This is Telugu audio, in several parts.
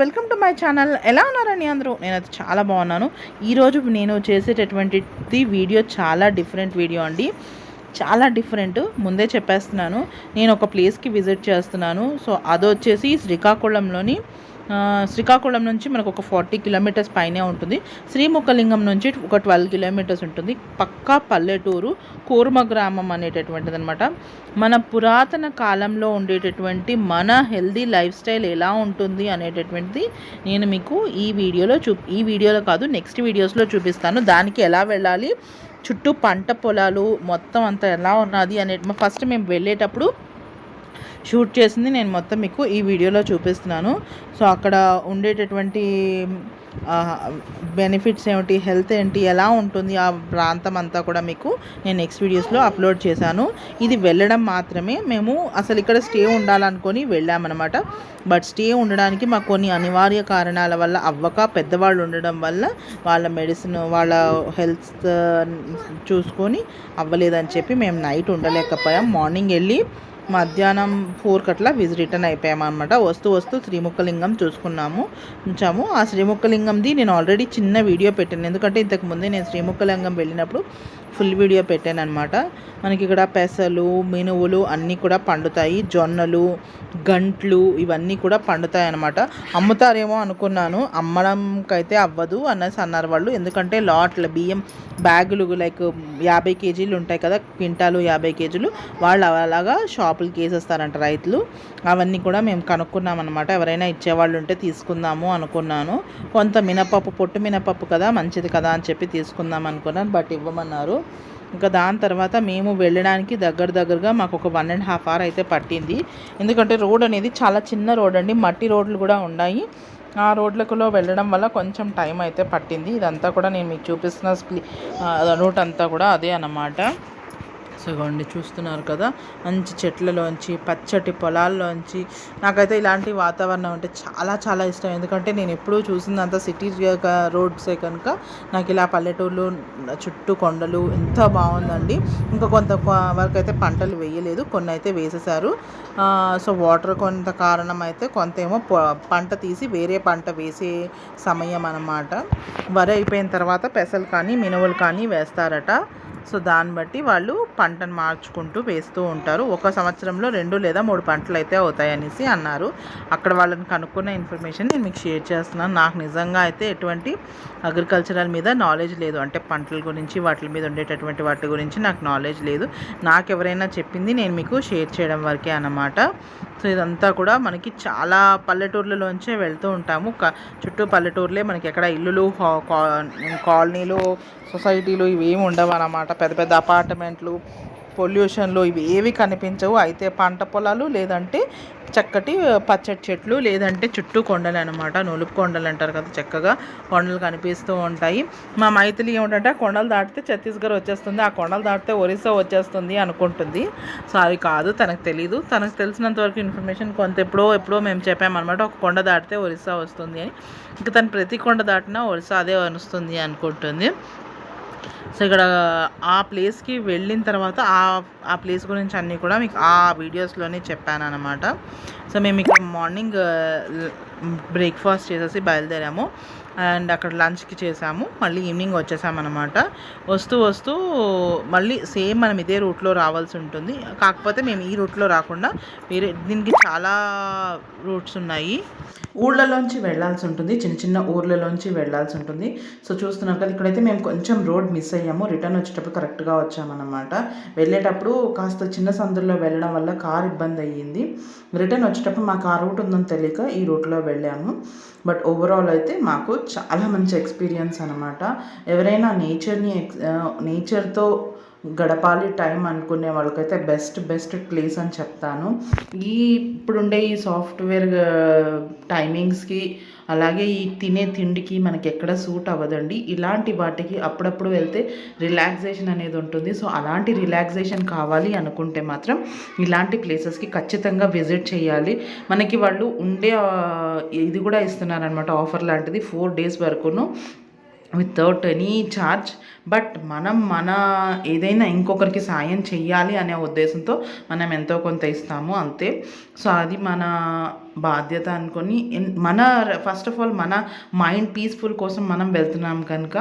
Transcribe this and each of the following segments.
వెల్కమ్ టు మై ఛానల్ ఎలా ఉన్నారని అందరూ? నేనైతే చాలా బాగున్నాను. ఈరోజు నేను చేసేటటువంటిది వీడియో చాలా డిఫరెంట్ వీడియో అండి. చాలా డిఫరెంట్ ముందే చెప్పేస్తున్నాను. నేను ఒక ప్లేస్కి విజిట్ చేస్తున్నాను. సో అది వచ్చేసి శ్రీకాకుళంలోని శ్రీకాకుళం నుంచి మనకు ఒక ఫార్టీ కిలోమీటర్స్ పైనే ఉంటుంది. శ్రీముఖలింగం నుంచి ఒక ట్వెల్వ్ కిలోమీటర్స్ ఉంటుంది. పక్కా పల్లెటూరు కూర్మ గ్రామం అనేటటువంటిది అనమాట మన పురాతన కాలంలో ఉండేటటువంటి మన హెల్దీ లైఫ్ స్టైల్ ఎలా ఉంటుంది అనేటటువంటిది నేను మీకు ఈ వీడియోలో చూ ఈ వీడియోలో కాదు నెక్స్ట్ వీడియోస్లో చూపిస్తాను. దానికి ఎలా వెళ్ళాలి చుట్టూ పంట పొలాలు మొత్తం అంతా ఎలా ఉన్నది అనే ఫస్ట్ మేము వెళ్ళేటప్పుడు షూట్ చేసింది. నేను మొత్తం మీకు ఈ వీడియోలో చూపిస్తున్నాను. సో అక్కడ ఉండేటటువంటి బెనిఫిట్స్ ఏమిటి హెల్త్ ఏంటి ఎలా ఉంటుంది ఆ ప్రాంతం అంతా కూడా మీకు నేను నెక్స్ట్ వీడియోస్లో అప్లోడ్ చేశాను. ఇది వెళ్ళడం మాత్రమే. మేము అసలు ఇక్కడ స్టే ఉండాలనుకొని వెళ్ళామన్నమాట. బట్ స్టే ఉండడానికి మాకు కొన్ని అనివార్య కారణాల వల్ల అవ్వక పెద్దవాళ్ళు ఉండడం వల్ల వాళ్ళ మెడిసిన్ వాళ్ళ హెల్త్ చూసుకొని అవ్వలేదని చెప్పి మేము నైట్ ఉండలేకపోయాం. మార్నింగ్ వెళ్ళి మధ్యాహ్నం ఫోర్ కట్లా విజి రిటర్న్ అయిపోయామన్నమాట. వస్తూ వస్తూ శ్రీముఖలింగం చూసుకున్నాము ఉంచాము. ఆ శ్రీముఖలింగంది నేను ఆల్రెడీ చిన్న వీడియో పెట్టాను. ఎందుకంటే ఇంతకు ముందే నేను శ్రీముఖలింగం వెళ్ళినప్పుడు ఫుల్ వీడియో పెట్టాను అనమాట మనకి ఇక్కడ పెసలు మినువులు అన్నీ కూడా పండుతాయి. జొన్నలు గంట్లు ఇవన్నీ కూడా పండుతాయి అనమాట అమ్ముతారేమో అనుకున్నాను. అమ్మడంకైతే అవ్వదు అనేసి అన్నారు వాళ్ళు ఎందుకంటే లాట్ల బియ్యం బ్యాగులు లైక్ యాభై కేజీలు ఉంటాయి కదా క్వింటాలు యాభై కేజీలు. వాళ్ళు అలాగా షాప్ షాపులకి వేసేస్తారంట రైతులు. అవన్నీ కూడా మేము కనుక్కున్నాం అనమాట ఎవరైనా ఇచ్చేవాళ్ళు ఉంటే తీసుకుందాము అనుకున్నాను. కొంత మినపప్పు పొట్టు మినపప్పు కదా మంచిది కదా అని చెప్పి తీసుకుందాం అనుకున్నాను బట్ ఇవ్వమన్నారు. ఇంకా దాని తర్వాత మేము వెళ్ళడానికి దగ్గర దగ్గరగా మాకు ఒక వన్ అండ్ హాఫ్ అవర్ అయితే పట్టింది. ఎందుకంటే రోడ్ అనేది చాలా చిన్న రోడ్ అండి. మట్టి రోడ్లు కూడా ఉన్నాయి. ఆ రోడ్లకులో వెళ్ళడం వల్ల కొంచెం టైం అయితే పట్టింది. ఇదంతా కూడా నేను మీకు చూపిస్తున్న స్ప్లీ రూట్ అంతా కూడా అదే అన్నమాట. ఇగోండి చూస్తున్నారు కదా? మంచి చెట్లలోంచి పచ్చటి పొలాల్లోంచి. నాకైతే ఇలాంటి వాతావరణం అంటే చాలా చాలా ఇష్టం. ఎందుకంటే నేను ఎప్పుడూ చూసిందంతా సిటీ రోడ్సే కనుక నాకు ఇలా పల్లెటూళ్ళు చుట్టూ కొండలు ఎంత బాగుందండి. ఇంకా కొంత వరకు అయితే పంటలు వేయలేదు కొన్ని అయితే వేసేసారు సో వాటర్ కొంత కారణం అయితే కొంత ఏమో పంట తీసి వేరే పంట వేసే సమయం అన్నమాట. వరి అయిపోయిన తర్వాత పెసలు కానీ మినువులు కానీ వేస్తారట. సో దాన్ని బట్టి వాళ్ళు పంటను మార్చుకుంటూ వేస్తూ ఉంటారు. ఒక సంవత్సరంలో రెండు లేదా మూడు పంటలు అయితే అవుతాయనేసి అన్నారు. అక్కడ వాళ్ళని కనుక్కున్న ఇన్ఫర్మేషన్ నేను మీకు షేర్ చేస్తున్నాను. నాకు నిజంగా అయితే ఎటువంటి అగ్రికల్చరల్ మీద నాలెడ్జ్ లేదు. అంటే పంటల గురించి వాటి మీద ఉండేటటువంటి వాటి గురించి నాకు నాలెడ్జ్ లేదు. నాకు ఎవరైనా చెప్పింది నేను మీకు షేర్ చేయడం వరకే అన్నమాట. సో ఇదంతా కూడా మనకి చాలా పల్లెటూర్లలోంచే వెళ్తూ ఉంటాము. క చుట్టూ పల్లెటూర్లే మనకి ఎక్కడ ఇల్లులు హా- కాలనీలు సొసైటీలు ఇవేమి ఉండవు అన్నమాట పెద్ద పెద్ద అపార్ట్మెంట్లు పొల్యూషన్లు ఇవి ఏవి కనిపించవు. అయితే పంట పొలాలు లేదంటే చక్కటి పచ్చటి చెట్లు లేదంటే చుట్టూ కొండలు అనమాట నులుపు కొండలు అంటారు కదా చక్కగా కొండలు కనిపిస్తూ ఉంటాయి. మా మైథిలి ఏమిటంటే ఆ కొండలు దాటితే ఛత్తీస్గఢ్ వచ్చేస్తుంది ఆ కొండలు దాటితే ఒరిస్సా వచ్చేస్తుంది అనుకుంటుంది. సో అది కాదు తనకు తెలీదు. తనకు తెలిసినంత వరకు ఇన్ఫర్మేషన్ కొంత ఎప్పుడో ఎప్పుడో మేము చెప్పామన్నమాట. ఒక కొండ దాటితే ఒరిస్సా వస్తుంది అని. ఇంకా తను ప్రతి కొండ దాటినా ఒరిస్సా అదే వస్తుంది అనుకుంటుంది. సో ఇక్కడ ఆ ప్లేస్కి వెళ్ళిన తర్వాత ఆ ఆ ప్లేస్ గురించి అన్నీ కూడా మీకు ఆ వీడియోస్లోనే చెప్పాను అనమాట సో మేము ఇక్కడ మార్నింగ్ బ్రేక్ఫాస్ట్ చేసేసి బయలుదేరాము. అండ్ అక్కడ లంచ్కి చేసాము. మళ్ళీ ఈవినింగ్ వచ్చేసామన్నమాట. వస్తూ వస్తూ మళ్ళీ సేమ్ మనం ఇదే రూట్లో రావాల్సి ఉంటుంది. కాకపోతే మేము ఈ రూట్లో రాకుండా వేరే దీనికి చాలా రూట్స్ ఉన్నాయి. ఊళ్ళలోంచి వెళ్ళాల్సి ఉంటుంది. చిన్న చిన్న ఊర్లలోంచి వెళ్ళాల్సి ఉంటుంది. సో చూస్తున్నారు కదా ఇక్కడైతే మేము కొంచెం రోడ్ మిస్ అయ్యాము. రిటర్న్ వచ్చేటప్పుడు కరెక్ట్గా వచ్చామన్నమాట. వెళ్ళేటప్పుడు కాస్త చిన్న సందుల్లో వెళ్ళడం వల్ల కార్ ఇబ్బంది అయ్యింది. రిటర్న్ వచ్చేటప్పుడు మాకు ఆ రూట్ ఉందని తెలియక ఈ రూట్లో వెళ్ళాము. బట్ ఓవరాల్ అయితే మాకు చాలా మంచి ఎక్స్పీరియన్స్ అనమాట ఎవరైనా నేచర్ని నేచర్తో గడపాలి టైం అనుకునే వాళ్ళకైతే బెస్ట్ బెస్ట్ ప్లేస్ అని చెప్తాను. ఈ ఇప్పుడుండే ఈ సాఫ్ట్వేర్ టైమింగ్స్కి అలాగే ఈ తినే తిండికి మనకి ఎక్కడ సూట్ అవ్వదండి. ఇలాంటి వాటికి అప్పుడప్పుడు వెళ్తే రిలాక్సేషన్ అనేది ఉంటుంది. సో అలాంటి రిలాక్సేషన్ కావాలి అనుకుంటే మాత్రం ఇలాంటి ప్లేసెస్కి ఖచ్చితంగా విజిట్ చేయాలి. మనకి వాళ్ళు ఉండే ఇది కూడా ఇస్తున్నారనమాట ఆఫర్ లాంటిది ఫోర్ డేస్ వరకును. వితౌట్ ఎనీ ఛార్జ్ బట్ మనం మన ఏదైనా ఇంకొకరికి సాయం చేయాలి అనే ఉద్దేశంతో మనం ఎంతో కొంత ఇస్తాము అంతే. సో అది మన బాధ్యత అనుకొని మన ఫస్ట్ ఆఫ్ ఆల్ మన మైండ్ పీస్ఫుల్ కోసం మనం వెళ్తున్నాం కనుక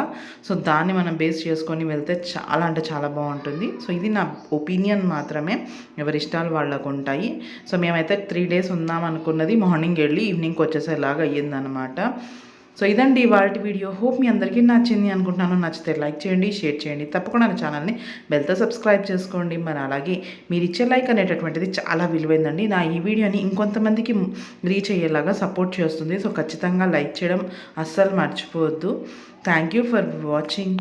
సో దాన్ని మనం బేస్ చేసుకొని వెళ్తే చాలా అంటే చాలా బాగుంటుంది. సో ఇది నా ఒపీనియన్ మాత్రమే. ఎవరి ఇష్టాలు వాళ్ళకు ఉంటాయి. సో మేమైతే త్రీ డేస్ ఉందాం అనుకున్నది మార్నింగ్ వెళ్ళి ఈవినింగ్కి వచ్చేసేలాగా అయ్యిందనమాట సో ఇదండి ఇవాళ వీడియో. హోప్ మీ అందరికీ నచ్చింది అనుకుంటున్నాను. నచ్చితే లైక్ చేయండి షేర్ చేయండి. తప్పకుండా నా ఛానల్ని బెల్తో సబ్స్క్రైబ్ చేసుకోండి. మరి అలాగే మీరు ఇచ్చే లైక్ అనేటటువంటిది చాలా విలువైందండి. నా ఈ వీడియోని ఇంకొంతమందికి రీచ్ అయ్యేలాగా సపోర్ట్ చేస్తుంది. సో ఖచ్చితంగా లైక్ చేయడం అస్సలు మర్చిపోవద్దు. Thank you for watching.